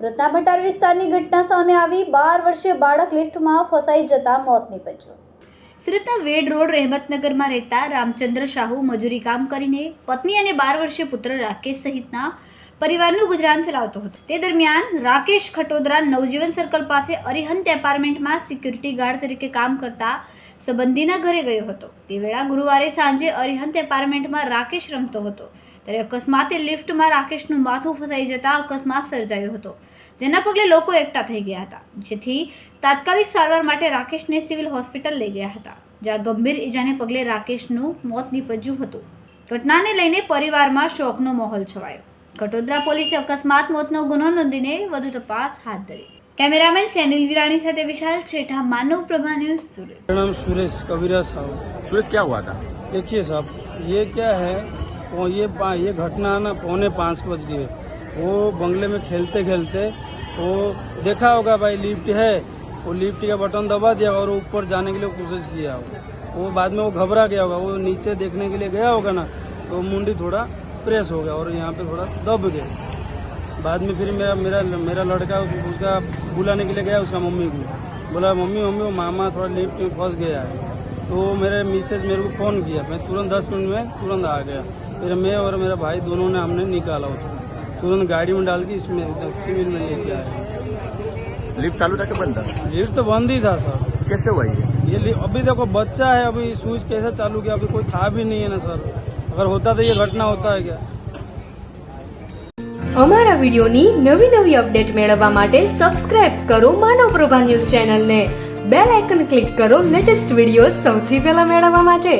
સુરતના ભટાર વિસ્તારની ઘટના સામે આવી બાર વર્ષીય બાળક લિફ્ટમાં ફસાઈ જતા મોત નીપજ્યું સુરતના વેડ રોડ રહેમતનગરમાં રહેતા રામચંદ્ર શાહુ મજૂરી કામ કરીને પત્ની અને બાર વર્ષીય પુત્ર રાકેશ સહિતના પરિવારનું ગુજરાન ચલાવતો હતો. તે દરમિયાન રાકેશ ખટોદરા નવજીવન સર્કલ પાસે અરિહંત એપાર્ટમેન્ટમાં સિક્યુરિટી ગાર્ડ તરીકે કામ કરતા સંબંધીના ઘરે ગયો હતો. તે વેળા ગુરુવારે સાંજે અરિહંત એપાર્ટમેન્ટમાં રાકેશ રમતો હતો. ત્યારે અકસ્માતે લિફ્ટમાં રાકેશનું માથું ફસાઈ જતા અકસ્માત સર્જાયો હતો જેના પગલે લોકો એકઠા થઈ ગયા હતા જેથી તાત્કાલિક સારવાર માટે રાકેશને સિવિલ હોસ્પિટલ લઈ ગયા હતા જ્યાં ગંભીર ઈજાને પગલે રાકેશનું મોત નીપજ્યું હતું ઘટનાને લઈને પરિવારમાં શોકનો માહોલ છવાયો કટોદરા પોલીસે અકસ્માત મોતનો ગુનો નોંધીને વધુ તપાસ હાથ ધરી કેમેરામેન સેનિલ વિરાણી સાથે વિશાલ છેઠા માનવ પ્રભા ન્યૂઝ સુરત मेरा नाम सुरेश कबीरा साहब सुरेश क्या हुआ था देखिए साहब ये क्या है वो ये ये घटना ना पौने पाँच बज गए वो बंगले में खेलते खेलते वो देखा होगा भाई, लिफ्ट है, वो लिफ्ट का बटन दबा दिया और ऊपर जाने के लिए कोशिश किया वो बाद में वो घबरा गया होगा, वो नीचे देखने के लिए गया होगा ना तो मुंडी थोड़ा प्रेस हो गया और यहाँ पे थोड़ा दब गया। बाद में फिर मेरा मेरा मेरा लड़का उसका बुलाने के लिए गया उसका मम्मी को। बोला, मम्मी मम्मी, वो मामा थोड़ा लिफ्ट में फंस गया है। तो मेरे मिसेज मेरे को फ़ोन किया। मैं तुरंत दस मिनट में तुरंत आ गया। फिर मैं और मेरा भाई दोनों ने हमने निकाला उसको तुरंत गाड़ी में डाल के इसमें सिविल में लेके आए लिफ्ट चालू था कि बंद था लिफ्ट तो बंद ही था सर कैसे हुआ ये ये लि- अभी देखो बच्चा है अभी स्विच कैसे चालू किया अभी कोई था भी नहीं है ना सर अगर होता तो ये घटना होता है क्या અમારા વિડીયોની નવી નવી અપડેટ મેળવવા માટે સબસ્ક્રાઇબ કરો માનવ પ્રભા ન્યૂઝ ચેનલને બેલ આઇકન ક્લિક કરો લેટેસ્ટ વિડીયો સૌથી પહેલા મેળવવા માટે